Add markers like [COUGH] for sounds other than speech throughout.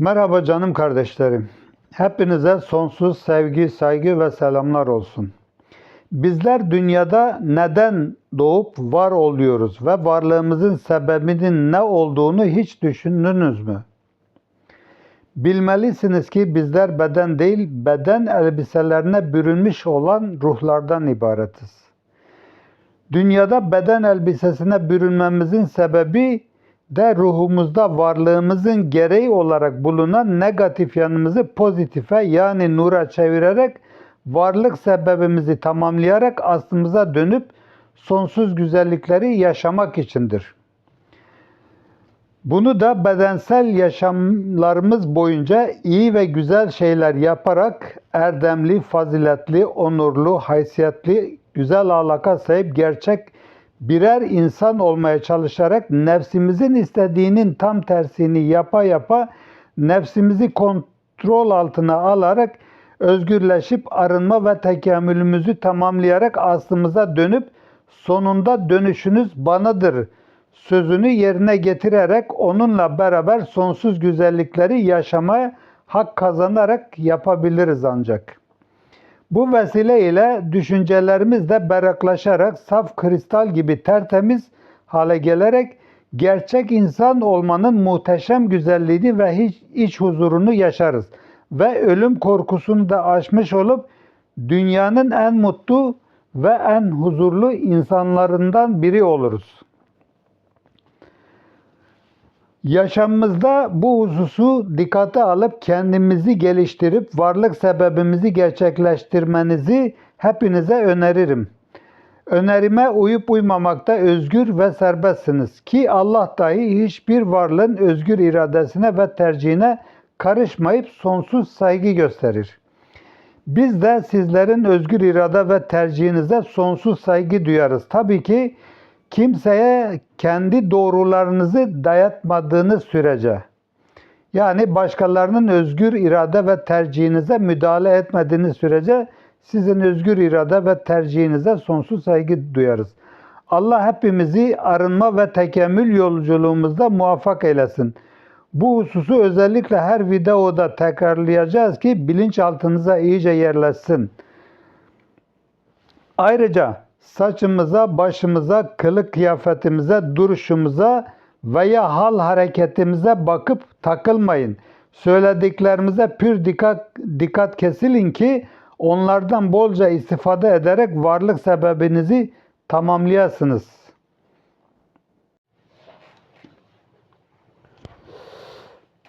Merhaba canım kardeşlerim. Hepinize sonsuz sevgi, saygı ve selamlar olsun. Bizler dünyada neden doğup var oluyoruz ve varlığımızın sebebinin ne olduğunu hiç düşündünüz mü? Bilmelisiniz ki bizler beden değil, beden elbiselerine bürünmüş olan ruhlardan ibaretiz. Dünyada beden elbisesine bürünmemizin sebebi de ruhumuzda varlığımızın gereği olarak bulunan negatif yanımızı pozitife yani nura çevirerek varlık sebebimizi tamamlayarak aslımıza dönüp sonsuz güzellikleri yaşamak içindir. Bunu da bedensel yaşamlarımız boyunca iyi ve güzel şeyler yaparak erdemli, faziletli, onurlu, haysiyetli, güzel alaka sahip gerçek birer insan olmaya çalışarak nefsimizin istediğinin tam tersini yapa yapa nefsimizi kontrol altına alarak özgürleşip arınma ve tekamülümüzü tamamlayarak aslımıza dönüp sonunda dönüşünüz banadır sözünü yerine getirerek onunla beraber sonsuz güzellikleri yaşamaya hak kazanarak yapabiliriz ancak. Bu vesileyle düşüncelerimiz de berraklaşarak saf kristal gibi tertemiz hale gelerek gerçek insan olmanın muhteşem güzelliğini ve hiç iç huzurunu yaşarız ve ölüm korkusunu da aşmış olup dünyanın en mutlu ve en huzurlu insanlarından biri oluruz. Yaşamımızda bu hususu dikkate alıp kendimizi geliştirip varlık sebebimizi gerçekleştirmenizi hepinize öneririm. Önerime uyup uymamakta özgür ve serbestsiniz ki Allah dahi hiçbir varlığın özgür iradesine ve tercihine karışmayıp sonsuz saygı gösterir. Biz de sizlerin özgür irade ve tercihinize sonsuz saygı duyarız. Tabii ki kimseye kendi doğrularınızı dayatmadığınız sürece yani başkalarının özgür irade ve tercihinize müdahale etmediğiniz sürece sizin özgür irade ve tercihinize sonsuz saygı duyarız. Allah hepimizi arınma ve tekemmül yolculuğumuzda muvaffak eylesin. Bu hususu özellikle her videoda tekrarlayacağız ki bilinçaltınıza iyice yerleşsin. Ayrıca saçımıza, başımıza, kılık kıyafetimize, duruşumuza veya hal hareketimize bakıp takılmayın. Söylediklerimize pür dikkat, dikkat kesilin ki onlardan bolca istifade ederek varlık sebebinizi tamamlayasınız.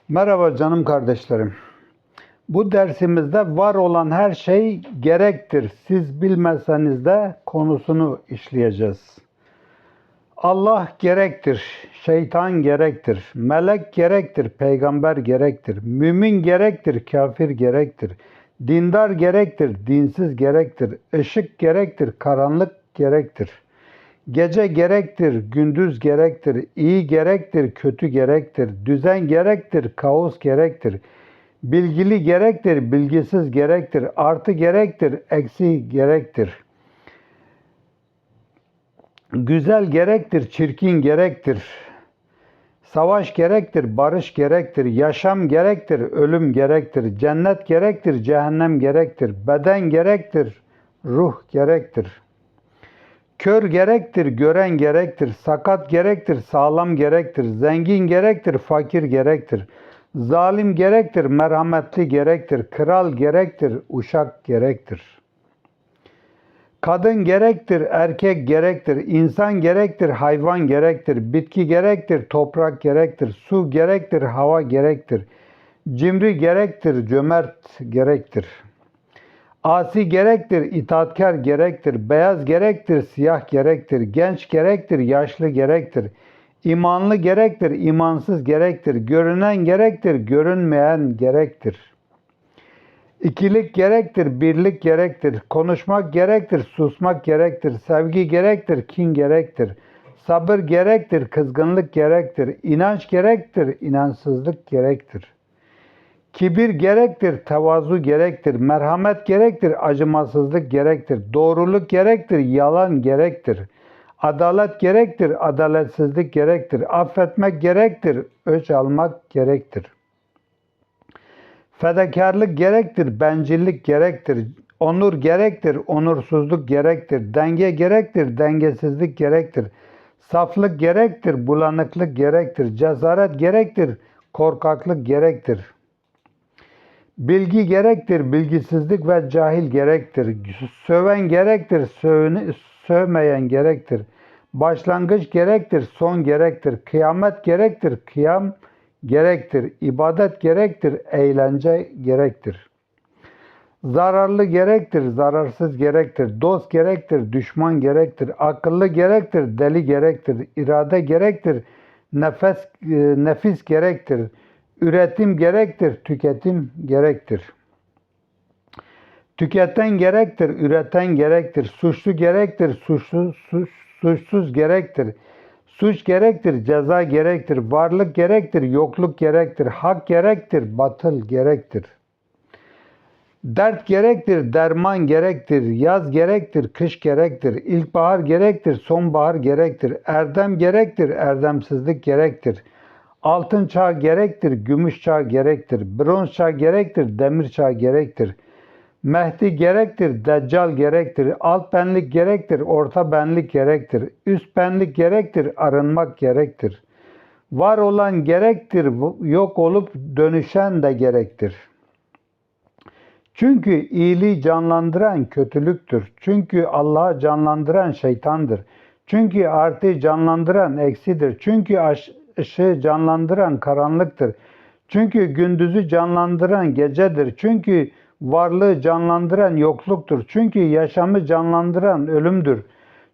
Merhaba canım kardeşlerim. Bu dersimizde var olan her şey gerektir. Siz bilmeseniz de konusunu işleyeceğiz. Allah gerektir, şeytan gerektir, melek gerektir, peygamber gerektir, mümin gerektir, kafir gerektir, dindar gerektir, dinsiz gerektir, ışık gerektir, karanlık gerektir. Gece gerektir, gündüz gerektir, iyi gerektir, kötü gerektir, düzen gerektir, kaos gerektir.'' Bilgili gerektir, bilgisiz gerektir, artı gerektir, eksi gerektir. Güzel gerektir, çirkin gerektir. Savaş gerektir, barış gerektir, yaşam gerektir, ölüm gerektir, cennet gerektir, cehennem gerektir, beden gerektir, ruh gerektir. Kör gerektir, gören gerektir, sakat gerektir, sağlam gerektir, zengin gerektir, fakir gerektir.'' Zalim gerektir, merhametli gerektir, kral gerektir, uşak gerektir. Kadın gerektir, erkek gerektir, insan gerektir, hayvan gerektir, bitki gerektir, toprak gerektir, su gerektir, hava gerektir, cimri gerektir, cömert gerektir. Asi gerektir, itaatkar gerektir, beyaz gerektir, siyah gerektir, genç gerektir, yaşlı gerektir.'' İmanlı gerektir, imansız gerektir. Görünen gerektir, görünmeyen gerektir. İkilik gerektir, birlik gerektir. Konuşmak gerektir, susmak gerektir. Sevgi gerektir, kin gerektir. Sabır gerektir, kızgınlık gerektir. İnanç gerektir, inançsızlık gerektir. Kibir gerektir, tevazu gerektir. Merhamet gerektir, acımasızlık gerektir. Doğruluk gerektir, yalan gerektir.'' Adalet gerektir, adaletsizlik gerektir. Affetmek gerektir, öç almak gerektir. Fedakarlık gerektir, bencillik gerektir. Onur gerektir, onursuzluk gerektir. Denge gerektir, dengesizlik gerektir. Saflık gerektir, bulanıklık gerektir. Cesaret gerektir, korkaklık gerektir. Bilgi gerektir, bilgisizlik ve cahil gerektir. Söven gerektir, sövünü, sövmeyen gerektir. Başlangıç gerektir, son gerektir. Kıyamet gerektir, kıyam gerektir. İbadet gerektir, eğlence gerektir. Zararlı gerektir, zararsız gerektir. Dost gerektir, düşman gerektir. Akıllı gerektir, deli gerektir. irade gerektir, nefes e, nefis gerektir. Üretim gerektir, tüketim gerektir. Tüketen gerektir, üreten gerektir. Suçlu gerektir, suçlu, suç, suçsuz gerektir. Suç gerektir, ceza gerektir. Varlık gerektir, yokluk gerektir. Hak gerektir, batıl gerektir. Dert gerektir, derman gerektir. Yaz gerektir, kış gerektir. İlkbahar gerektir, sonbahar gerektir. Erdem gerektir, erdemsizlik gerektir. Altın çağ gerektir, gümüş çağ gerektir. Bronz çağ gerektir, demir çağ gerektir. Mehdi gerektir, deccal gerektir. Alt benlik gerektir, orta benlik gerektir. Üst benlik gerektir, arınmak gerektir. Var olan gerektir, yok olup dönüşen de gerektir. Çünkü iyiliği canlandıran kötülüktür. Çünkü Allah'ı canlandıran şeytandır. Çünkü artı canlandıran eksidir. Çünkü ışığı canlandıran karanlıktır. Çünkü gündüzü canlandıran gecedir. Çünkü varlığı canlandıran yokluktur. Çünkü yaşamı canlandıran ölümdür.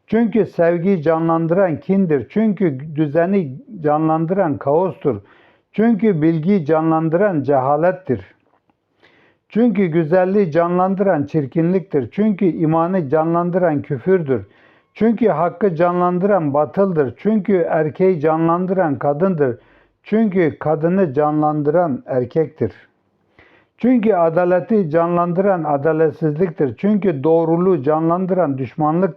Çünkü sevgiyi canlandıran kindir. Çünkü düzeni canlandıran kaostur. Çünkü bilgiyi canlandıran cehalettir. Çünkü güzelliği canlandıran çirkinliktir. Çünkü imanı canlandıran küfürdür. Çünkü hakkı canlandıran batıldır. Çünkü erkeği canlandıran kadındır. Çünkü kadını canlandıran erkektir. Çünkü adaleti canlandıran adaletsizliktir. Çünkü doğruluğu canlandıran düşmanlık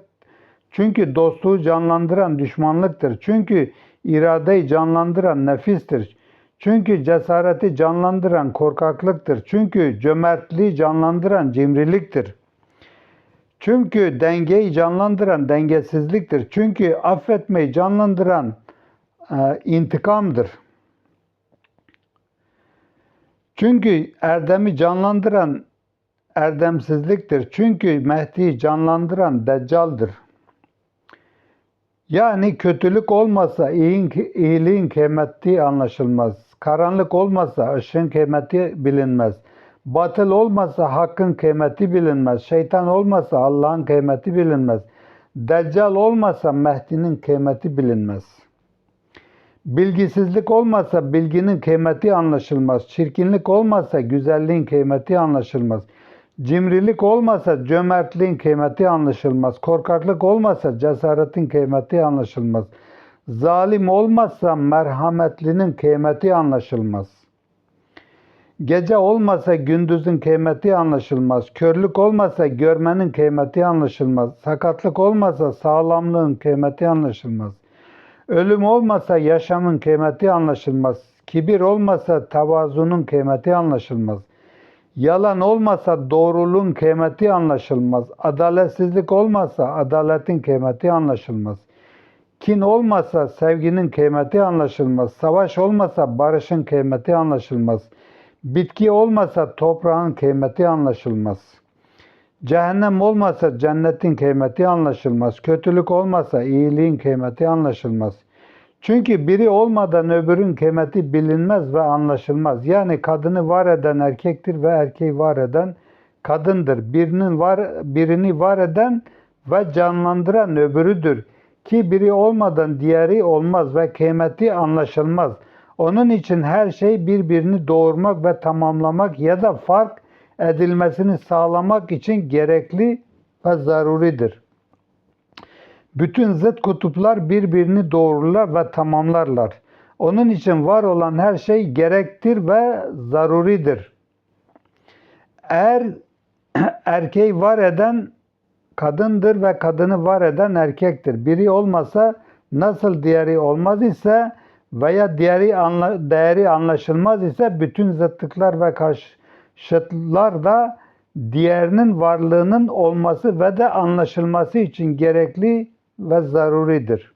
çünkü dostluğu canlandıran düşmanlıktır. Çünkü iradeyi canlandıran nefistir. Çünkü cesareti canlandıran korkaklıktır. Çünkü cömertliği canlandıran cimriliktir. Çünkü dengeyi canlandıran dengesizliktir. Çünkü affetmeyi canlandıran e, intikamdır. Çünkü erdemi canlandıran erdemsizliktir. Çünkü Mehdi'yi canlandıran deccaldır. Yani kötülük olmasa iyiliğin kıymeti anlaşılmaz. Karanlık olmasa ışığın kıymeti bilinmez. Batıl olmasa hakkın kıymeti bilinmez. Şeytan olmasa Allah'ın kıymeti bilinmez. Deccal olmasa Mehdi'nin kıymeti bilinmez. Bilgisizlik olmasa bilginin kıymeti anlaşılmaz. Çirkinlik olmasa güzelliğin kıymeti anlaşılmaz. Cimrilik olmasa cömertliğin kıymeti anlaşılmaz. Korkaklık olmasa cesaretin kıymeti anlaşılmaz. Zalim olmazsa merhametlinin kıymeti anlaşılmaz. Gece olmasa gündüzün kıymeti anlaşılmaz. Körlük olmasa görmenin kıymeti anlaşılmaz. Sakatlık olmasa sağlamlığın kıymeti anlaşılmaz. Ölüm olmasa yaşamın kıymeti anlaşılmaz. Kibir olmasa tavazunun kıymeti anlaşılmaz. Yalan olmasa doğruluğun kıymeti anlaşılmaz. Adaletsizlik olmasa adaletin kıymeti anlaşılmaz. Kin olmasa sevginin kıymeti anlaşılmaz. Savaş olmasa barışın kıymeti anlaşılmaz. Bitki olmasa toprağın kıymeti anlaşılmaz. Cehennem olmasa cennetin kıymeti anlaşılmaz. Kötülük olmasa iyiliğin kıymeti anlaşılmaz. Çünkü biri olmadan öbürün kıymeti bilinmez ve anlaşılmaz. Yani kadını var eden erkektir ve erkeği var eden kadındır. Birinin var birini var eden ve canlandıran öbürüdür ki biri olmadan diğeri olmaz ve kıymeti anlaşılmaz. Onun için her şey birbirini doğurmak ve tamamlamak ya da fark edilmesini sağlamak için gerekli ve zaruridir. Bütün zıt kutuplar birbirini doğururlar ve tamamlarlar. Onun için var olan her şey gerektir ve zaruridir. Eğer [CLEARS THROAT] erkeği var eden kadındır ve kadını var eden erkektir. Biri olmasa nasıl diğeri olmaz ise veya diğeri anla, değeri anlaşılmaz ise bütün zıtlıklar ve karşı, şıtlar da diğerinin varlığının olması ve de anlaşılması için gerekli ve zaruridir.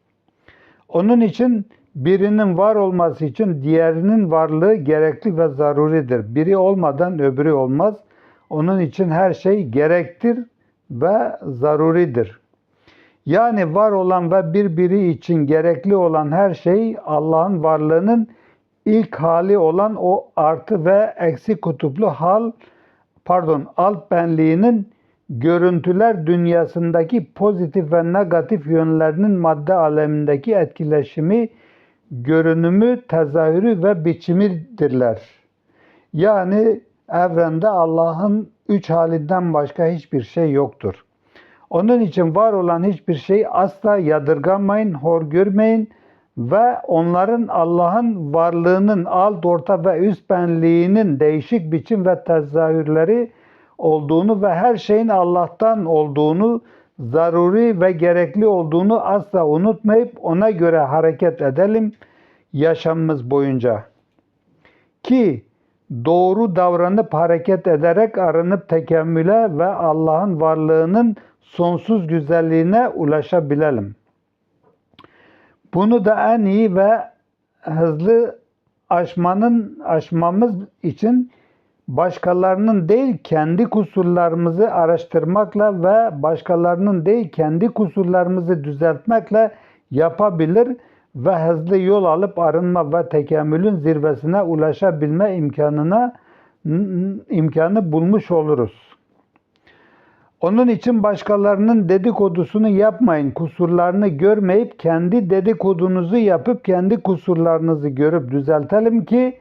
Onun için birinin var olması için diğerinin varlığı gerekli ve zaruridir. Biri olmadan öbürü olmaz. Onun için her şey gerektir ve zaruridir. Yani var olan ve birbiri için gerekli olan her şey Allah'ın varlığının ilk hali olan o artı ve eksi kutuplu hal pardon alt benliğinin görüntüler dünyasındaki pozitif ve negatif yönlerinin madde alemindeki etkileşimi, görünümü, tezahürü ve biçimidirler. Yani evrende Allah'ın üç halinden başka hiçbir şey yoktur. Onun için var olan hiçbir şey asla yadırgamayın, hor görmeyin ve onların Allah'ın varlığının alt, orta ve üst benliğinin değişik biçim ve tezahürleri olduğunu ve her şeyin Allah'tan olduğunu, zaruri ve gerekli olduğunu asla unutmayıp ona göre hareket edelim yaşamımız boyunca. Ki doğru davranıp hareket ederek arınıp tekemmüle ve Allah'ın varlığının sonsuz güzelliğine ulaşabilelim. Bunu da en iyi ve hızlı aşmanın aşmamız için başkalarının değil kendi kusurlarımızı araştırmakla ve başkalarının değil kendi kusurlarımızı düzeltmekle yapabilir ve hızlı yol alıp arınma ve tekemmülün zirvesine ulaşabilme imkanına imkanı bulmuş oluruz. Onun için başkalarının dedikodusunu yapmayın. Kusurlarını görmeyip kendi dedikodunuzu yapıp kendi kusurlarınızı görüp düzeltelim ki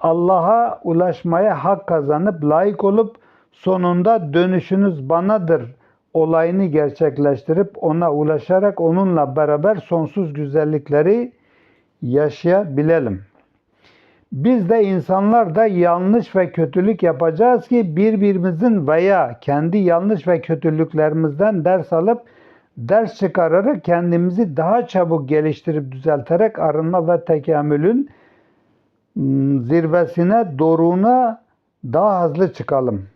Allah'a ulaşmaya hak kazanıp layık olup sonunda dönüşünüz banadır olayını gerçekleştirip ona ulaşarak onunla beraber sonsuz güzellikleri yaşayabilelim. Biz de insanlar da yanlış ve kötülük yapacağız ki birbirimizin veya kendi yanlış ve kötülüklerimizden ders alıp ders çıkararak kendimizi daha çabuk geliştirip düzelterek arınma ve tekamülün zirvesine, doruğuna daha hızlı çıkalım.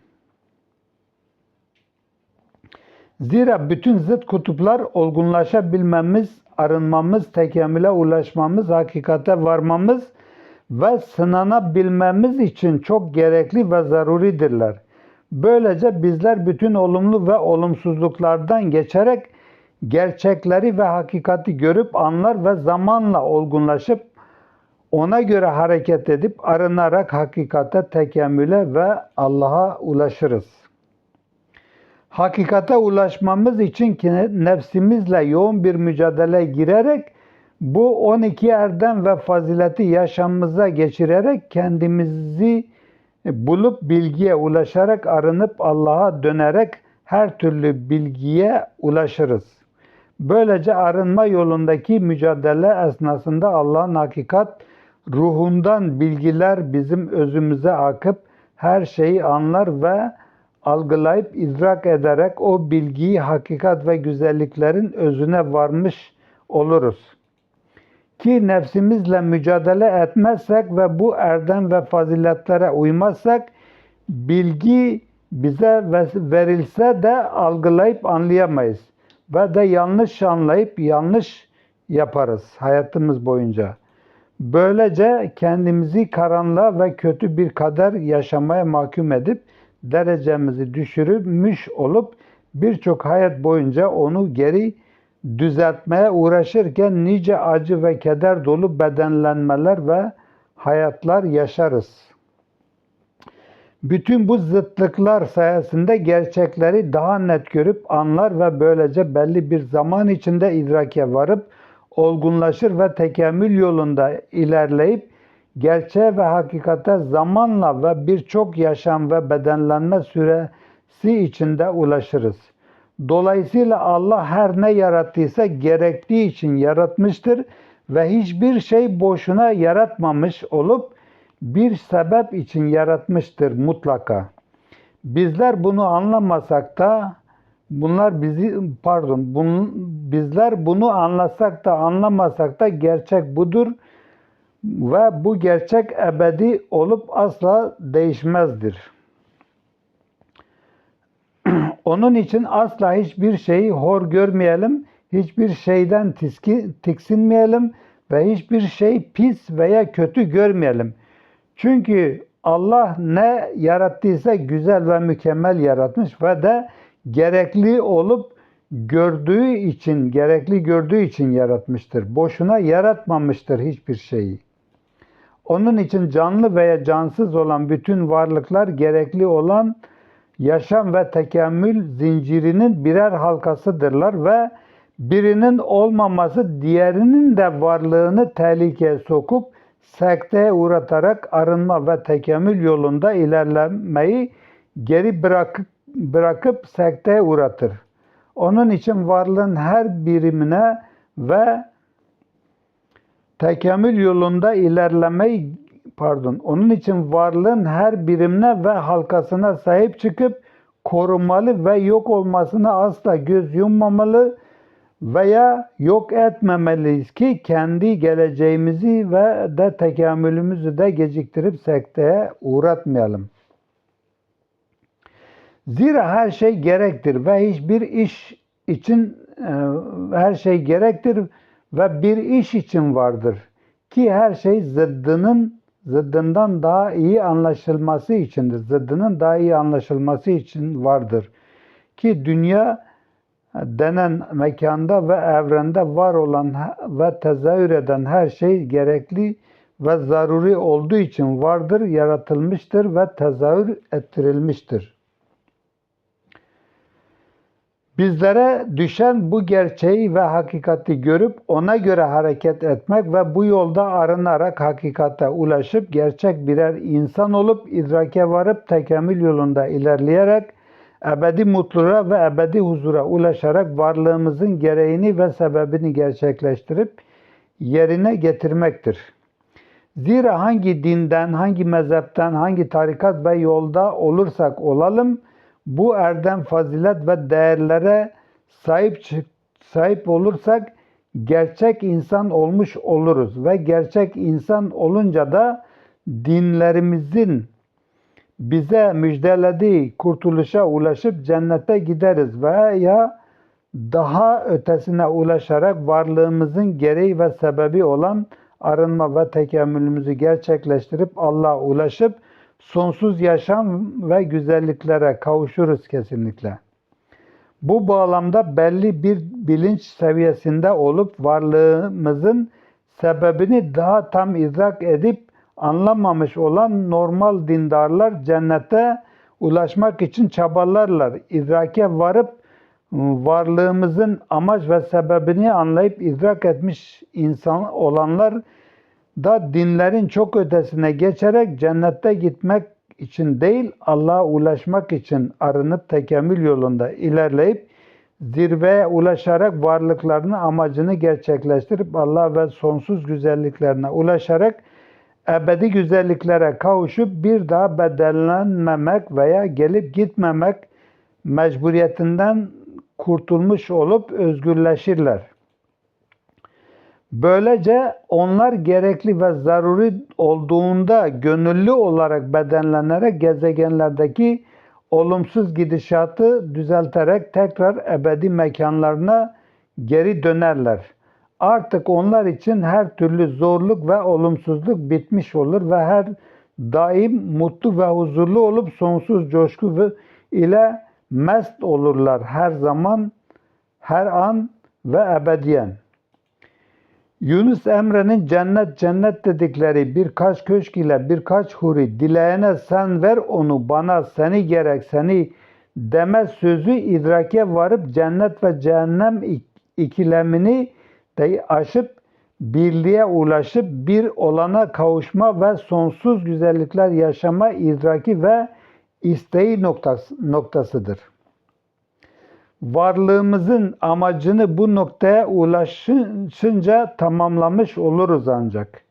Zira bütün zıt kutuplar olgunlaşabilmemiz, arınmamız, tekamüle ulaşmamız, hakikate varmamız ve sınanabilmemiz için çok gerekli ve zaruridirler. Böylece bizler bütün olumlu ve olumsuzluklardan geçerek gerçekleri ve hakikati görüp anlar ve zamanla olgunlaşıp ona göre hareket edip arınarak hakikate, tekemmüle ve Allah'a ulaşırız. Hakikate ulaşmamız için ki nefsimizle yoğun bir mücadele girerek bu 12 erdem ve fazileti yaşamımıza geçirerek kendimizi bulup bilgiye ulaşarak arınıp Allah'a dönerek her türlü bilgiye ulaşırız. Böylece arınma yolundaki mücadele esnasında Allah'ın hakikat ruhundan bilgiler bizim özümüze akıp her şeyi anlar ve algılayıp idrak ederek o bilgiyi hakikat ve güzelliklerin özüne varmış oluruz. Ki nefsimizle mücadele etmezsek ve bu erdem ve faziletlere uymazsak bilgi bize verilse de algılayıp anlayamayız. Ve de yanlış anlayıp yanlış yaparız hayatımız boyunca. Böylece kendimizi karanlığa ve kötü bir kader yaşamaya mahkum edip derecemizi düşürmüş olup birçok hayat boyunca onu geri düzeltmeye uğraşırken nice acı ve keder dolu bedenlenmeler ve hayatlar yaşarız. Bütün bu zıtlıklar sayesinde gerçekleri daha net görüp anlar ve böylece belli bir zaman içinde idrake varıp olgunlaşır ve tekemmül yolunda ilerleyip gerçeğe ve hakikate zamanla ve birçok yaşam ve bedenlenme süresi içinde ulaşırız. Dolayısıyla Allah her ne yarattıysa gerektiği için yaratmıştır ve hiçbir şey boşuna yaratmamış olup bir sebep için yaratmıştır mutlaka. Bizler bunu anlamasak da bunlar bizi pardon bun, bizler bunu anlasak da anlamasak da gerçek budur ve bu gerçek ebedi olup asla değişmezdir. Onun için asla hiçbir şeyi hor görmeyelim, hiçbir şeyden tiski, tiksinmeyelim ve hiçbir şey pis veya kötü görmeyelim. Çünkü Allah ne yarattıysa güzel ve mükemmel yaratmış ve de gerekli olup gördüğü için, gerekli gördüğü için yaratmıştır. Boşuna yaratmamıştır hiçbir şeyi. Onun için canlı veya cansız olan bütün varlıklar gerekli olan yaşam ve tekamül zincirinin birer halkasıdırlar ve birinin olmaması diğerinin de varlığını tehlikeye sokup sekteye uğratarak arınma ve tekamül yolunda ilerlemeyi geri bırakıp, bırakıp sekteye uğratır. Onun için varlığın her birimine ve tekamül yolunda ilerlemeyi pardon onun için varlığın her birimine ve halkasına sahip çıkıp korumalı ve yok olmasına asla göz yummamalı veya yok etmemeliyiz ki kendi geleceğimizi ve de tekamülümüzü de geciktirip sekteye uğratmayalım. Zira her şey gerektir ve hiçbir iş için e, her şey gerektir ve bir iş için vardır ki her şey zıddının zıddından daha iyi anlaşılması içindir. Zıddının daha iyi anlaşılması için vardır ki dünya denen mekanda ve evrende var olan ve tezahür eden her şey gerekli ve zaruri olduğu için vardır, yaratılmıştır ve tezahür ettirilmiştir. Bizlere düşen bu gerçeği ve hakikati görüp ona göre hareket etmek ve bu yolda arınarak hakikate ulaşıp gerçek birer insan olup idrake varıp tekamül yolunda ilerleyerek ebedi mutluluğa ve ebedi huzura ulaşarak varlığımızın gereğini ve sebebini gerçekleştirip yerine getirmektir. Zira hangi dinden, hangi mezhepten, hangi tarikat ve yolda olursak olalım, bu erdem, fazilet ve değerlere sahip sahip olursak gerçek insan olmuş oluruz ve gerçek insan olunca da dinlerimizin bize müjdelediği kurtuluşa ulaşıp cennete gideriz veya daha ötesine ulaşarak varlığımızın gereği ve sebebi olan arınma ve tekamülümüzü gerçekleştirip Allah'a ulaşıp sonsuz yaşam ve güzelliklere kavuşuruz kesinlikle. Bu bağlamda belli bir bilinç seviyesinde olup varlığımızın sebebini daha tam idrak edip anlamamış olan normal dindarlar cennete ulaşmak için çabalarlar. İdrake varıp varlığımızın amaç ve sebebini anlayıp idrak etmiş insan olanlar da dinlerin çok ötesine geçerek cennette gitmek için değil Allah'a ulaşmak için arınıp tekamül yolunda ilerleyip zirveye ulaşarak varlıklarını amacını gerçekleştirip Allah ve sonsuz güzelliklerine ulaşarak ebedi güzelliklere kavuşup bir daha bedellenmemek veya gelip gitmemek mecburiyetinden kurtulmuş olup özgürleşirler. Böylece onlar gerekli ve zaruri olduğunda gönüllü olarak bedenlenerek gezegenlerdeki olumsuz gidişatı düzelterek tekrar ebedi mekanlarına geri dönerler. Artık onlar için her türlü zorluk ve olumsuzluk bitmiş olur ve her daim mutlu ve huzurlu olup sonsuz coşku ile mest olurlar her zaman, her an ve ebediyen. Yunus Emre'nin cennet cennet dedikleri birkaç köşk ile birkaç huri dileyene sen ver onu bana seni gerek seni deme sözü idrake varıp cennet ve cehennem ikilemini de aşıp birliğe ulaşıp bir olana kavuşma ve sonsuz güzellikler yaşama idraki ve isteği noktası, noktasıdır varlığımızın amacını bu noktaya ulaşınca tamamlamış oluruz ancak.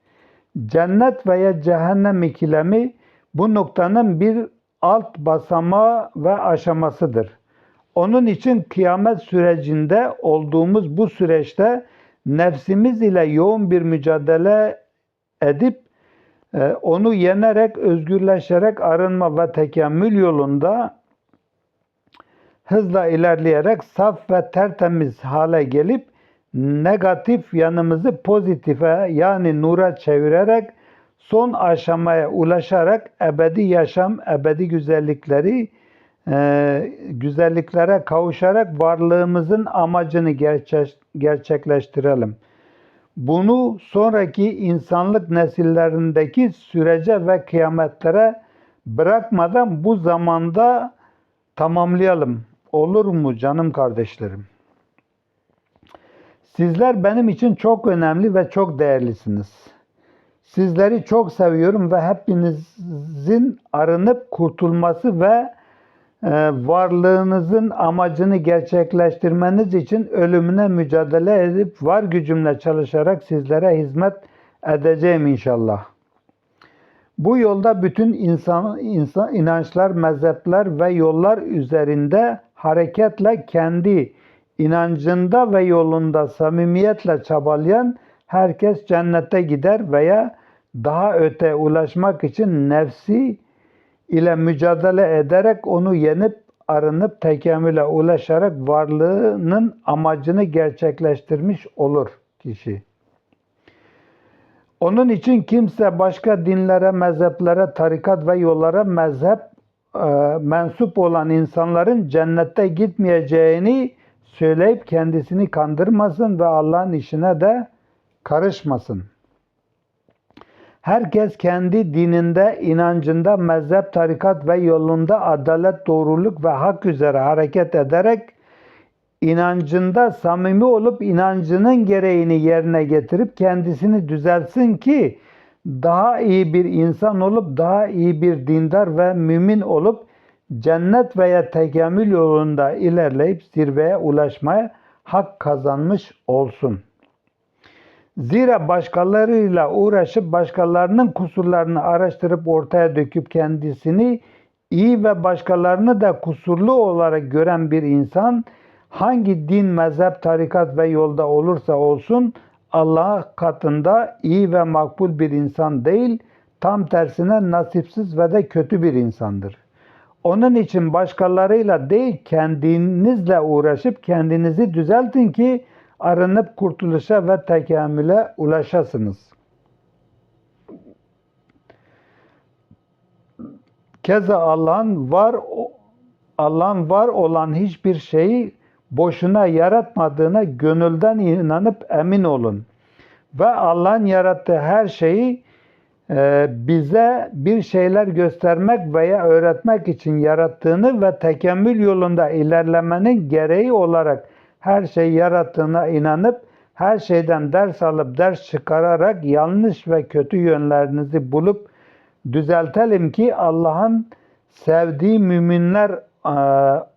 Cennet veya cehennem ikilemi bu noktanın bir alt basamağı ve aşamasıdır. Onun için kıyamet sürecinde olduğumuz bu süreçte nefsimiz ile yoğun bir mücadele edip e, onu yenerek, özgürleşerek arınma ve tekamül yolunda hızla ilerleyerek saf ve tertemiz hale gelip negatif yanımızı pozitife yani nura çevirerek son aşamaya ulaşarak ebedi yaşam, ebedi güzellikleri e, güzelliklere kavuşarak varlığımızın amacını gerçek, gerçekleştirelim. Bunu sonraki insanlık nesillerindeki sürece ve kıyametlere bırakmadan bu zamanda tamamlayalım. Olur mu canım kardeşlerim? Sizler benim için çok önemli ve çok değerlisiniz. Sizleri çok seviyorum ve hepinizin arınıp kurtulması ve e, varlığınızın amacını gerçekleştirmeniz için ölümüne mücadele edip var gücümle çalışarak sizlere hizmet edeceğim inşallah. Bu yolda bütün insan, insan inançlar, mezhepler ve yollar üzerinde hareketle kendi inancında ve yolunda samimiyetle çabalayan herkes cennete gider veya daha öte ulaşmak için nefsi ile mücadele ederek onu yenip arınıp tekamüle ulaşarak varlığının amacını gerçekleştirmiş olur kişi. Onun için kimse başka dinlere, mezheplere, tarikat ve yollara mezhep mensup olan insanların cennette gitmeyeceğini söyleyip kendisini kandırmasın ve Allah'ın işine de karışmasın. Herkes kendi dininde, inancında, mezhep, tarikat ve yolunda adalet, doğruluk ve hak üzere hareket ederek inancında samimi olup inancının gereğini yerine getirip kendisini düzeltsin ki daha iyi bir insan olup daha iyi bir dindar ve mümin olup cennet veya tekamül yolunda ilerleyip zirveye ulaşmaya hak kazanmış olsun. Zira başkalarıyla uğraşıp başkalarının kusurlarını araştırıp ortaya döküp kendisini iyi ve başkalarını da kusurlu olarak gören bir insan hangi din, mezhep, tarikat ve yolda olursa olsun Allah katında iyi ve makbul bir insan değil, tam tersine nasipsiz ve de kötü bir insandır. Onun için başkalarıyla değil kendinizle uğraşıp kendinizi düzeltin ki arınıp kurtuluşa ve tekamüle ulaşasınız. Keza Allah'ın var Allah'ın var olan hiçbir şeyi boşuna yaratmadığına gönülden inanıp emin olun. Ve Allah'ın yarattığı her şeyi e, bize bir şeyler göstermek veya öğretmek için yarattığını ve tekemmül yolunda ilerlemenin gereği olarak her şey yarattığına inanıp her şeyden ders alıp ders çıkararak yanlış ve kötü yönlerinizi bulup düzeltelim ki Allah'ın sevdiği müminler e,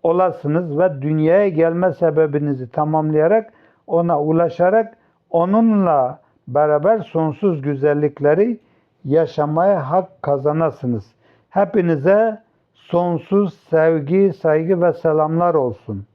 olasınız ve dünyaya gelme sebebinizi tamamlayarak ona ulaşarak onunla beraber sonsuz güzellikleri yaşamaya hak kazanasınız. Hepinize sonsuz sevgi, saygı ve selamlar olsun.